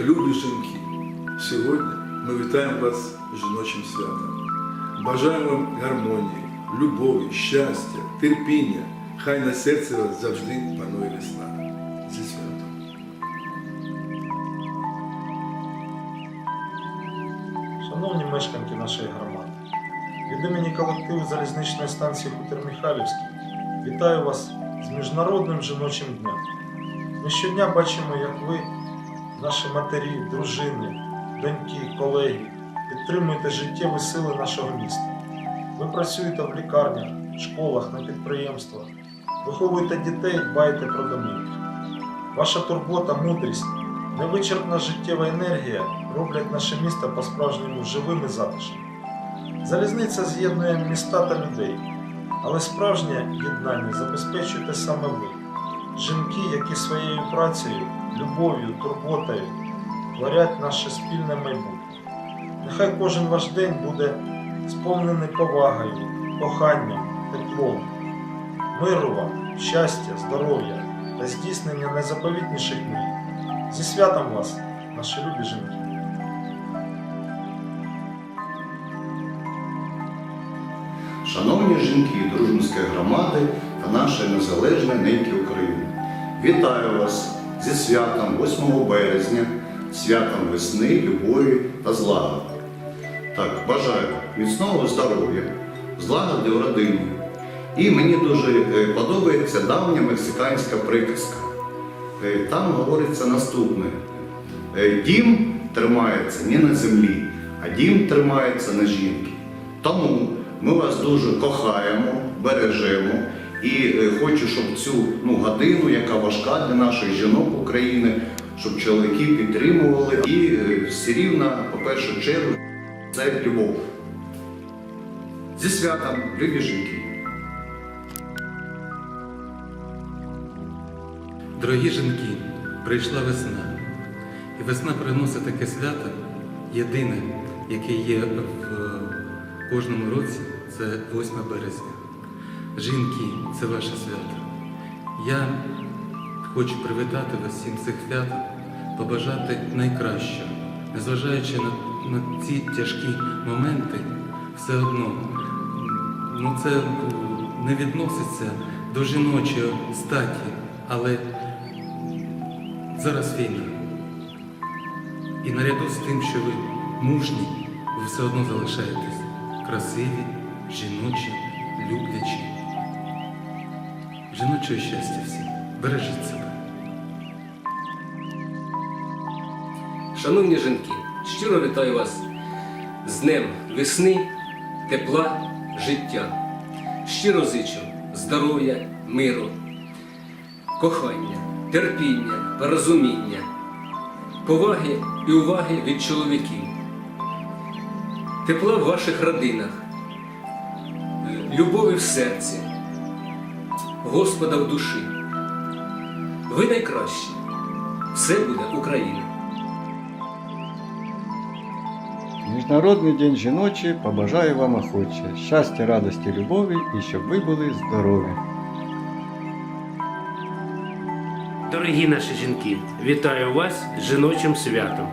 любі жінки, сьогодні ми вітаємо вас жіночим святом. Бажаємо вам гармонії, любові, щастя, терпіння. Хай на серці вас завжди панує весна. Зі святом. Шановні мешканки нашої громади, від імені колективу залізничної станції Хутір Михайлівський вітаю вас з Міжнародним жіночим днем. Ми щодня бачимо, як ви, наші матері, дружини, доньки, колеги, підтримуєте життєві сили нашого міста. Ви працюєте в лікарнях, школах, на підприємствах, виховуєте дітей, дбаєте про домівки. Ваша турбота, мудрість Невичерпна життєва енергія роблять наше місто по-справжньому живим і затишним. Залізниця з'єднує міста та людей, але справжнє єднання забезпечуєте саме ви, жінки, які своєю працею, любов'ю, турботою творять наше спільне майбутнє. Нехай кожен ваш день буде сповнений повагою, коханням, теплом, миру вам, щастя, здоров'я та здійснення найзаповітніших мрій. Зі святом вас, наші любі жінки! Шановні жінки Дружбинської громади та нашої незалежної неньки України, вітаю вас зі святом 8 березня, святом весни, любові та злагоди. Так, бажаю міцного здоров'я, злагоди в родині. І мені дуже е, подобається давня мексиканська приказка. Е, Там говориться наступне: Е, дім тримається не на землі, а дім тримається на жінки. Тому ми вас дуже кохаємо, бережемо і е, хочу, щоб цю ну, годину, яка важка для наших жінок України, щоб чоловіки підтримували. І е, все рівно, по першу чергу, це любов. Зі святом, любі жінки! Дорогі жінки, прийшла весна. І весна приносить таке свято, єдине, яке є в кожному році, це 8 березня. Жінки, це ваше свято. Я хочу привітати вас всім цих свят, побажати найкращого, незважаючи на, на ці тяжкі моменти, все одно ну, це не відноситься до жіночої статі, але зараз війна. І наряду з тим, що ви мужні, ви все одно залишаєтесь красиві, жіночі, люблячі. Жіночого щастя всім. Бережіть себе. Шановні жінки, щиро вітаю вас з Днем весни, тепла, життя. Щиро зичу здоров'я, миру, кохання, терпіння, порозуміння, поваги і уваги від чоловіків, тепла в ваших родинах, любові в серці, Господа в душі. Ви найкращі. Все буде Україна. Міжнародний день жіночий побажаю вам охоче. Щастя, радості, любові і щоб ви були здорові. Дорогі наші жінки, вітаю вас з жіночим святом.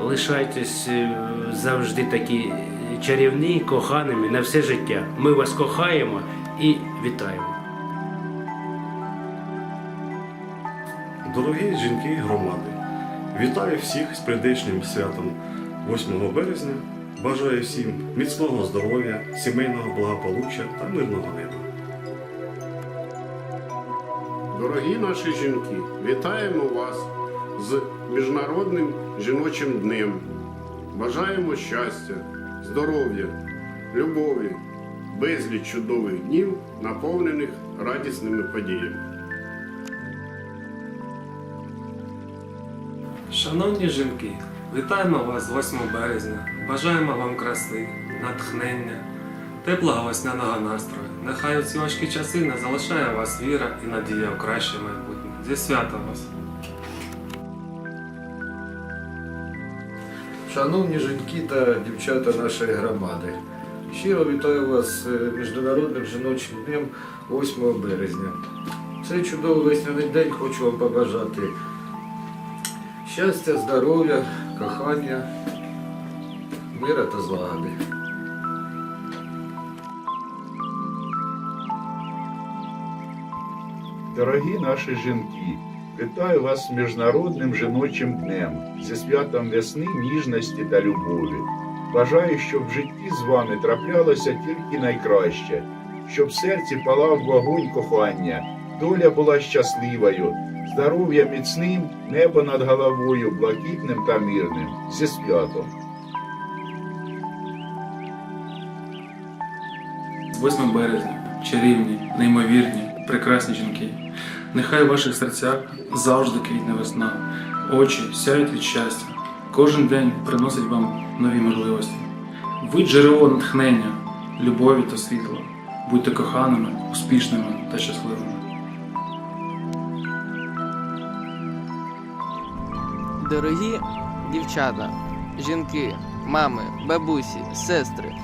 Лишайтесь е, завжди такі чарівні, коханими на все життя. Ми вас кохаємо і вітаємо. Дорогі жінки громади, вітаю всіх з прийдешнім святом 8 березня. Бажаю всім міцного здоров'я, сімейного благополуччя та мирного неба. Дорогі наші жінки, вітаємо вас з Міжнародним жіночим днем. Бажаємо щастя, здоров'я, любові, безліч чудових днів, наповнених радісними подіями. Шановні жінки, вітаємо вас 8 березня. Бажаємо вам краси, натхнення, теплого весняного настрою. Нехай у ці важкі часи не залишає вас віра і надія в краще майбутнє. Зі святом вас! Шановні жінки та дівчата нашої громади, щиро вітаю вас з Міжнародним жіночим днем 8 березня. Цей чудовий весняний день хочу вам побажати Щастя, здоров'я, кохання, мира та злагоди. Дорогі наші жінки, вітаю вас з Міжнародним жіночим днем, зі святом весни, ніжності та любові. Бажаю, щоб в житті з вами траплялося тільки найкраще, щоб в серці палав вогонь кохання, доля була щасливою, здоров'я міцним, небо над головою, блакитним та мирним. Зі святом! 8 березня, чарівні, неймовірні, прекрасні жінки. Нехай в ваших серцях завжди квітне весна, очі сяють від щастя. Кожен день приносить вам нові можливості. Ви джерело натхнення, любові та світла. Будьте коханими, успішними та щасливими. Дорогі дівчата, жінки, мами, бабусі, сестри,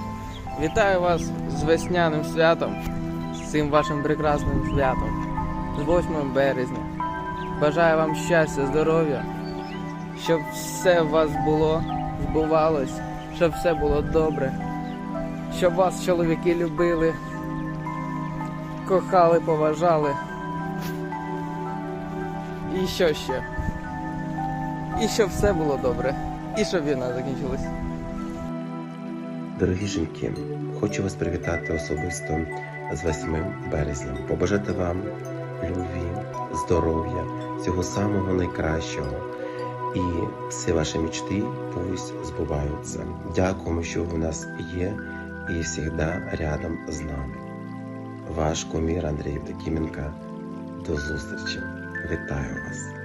вітаю вас з весняним святом, з цим вашим прекрасним святом, з 8 березня. Бажаю вам щастя, здоров'я, щоб все у вас було, збувалось, щоб все було добре, щоб вас чоловіки любили, кохали, поважали. І що ще? І щоб все було добре, і щоб війна закінчилась. Дорогі жінки, хочу вас привітати особисто з 8 березня, побажати вам любві, здоров'я, всього самого найкращого. І всі ваші мечти пусть збуваються. Дякуємо, що ви у нас є і завжди рядом з нами. Ваш кумір Андрій Докіменко. До зустрічі. Вітаю вас.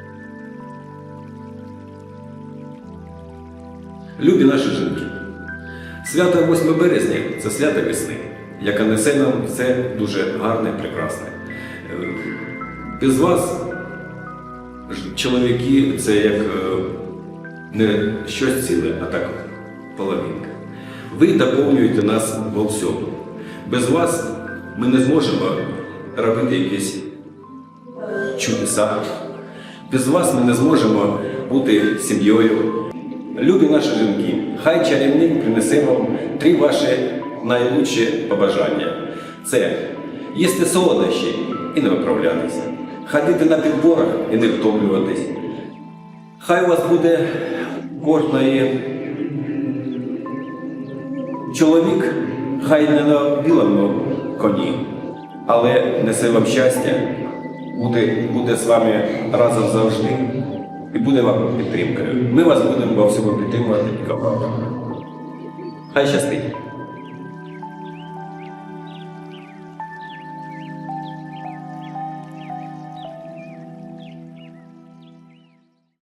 Любі наші жінки, свято 8 березня це свято весни, яке несе нам все дуже гарне прекрасне. Е, Без вас, чоловіки, це як е, не щось ціле, а так половинка. Ви доповнюєте нас во всьому. Без вас ми не зможемо робити якісь чудеса. Без вас ми не зможемо бути сім'єю. Любі наші жінки, хай чарівник принесе вам три ваші найлучші побажання. Це їсти солодощі і не виправлятися, ходити на підборах і не втомлюватись. Хай у вас буде кожної чоловік, хай не на білому коні, але несе вам щастя, буде, буде з вами разом завжди і буде вам підтримкою. Ми вас будемо всьому підтримувати і кохати. Хай щастить!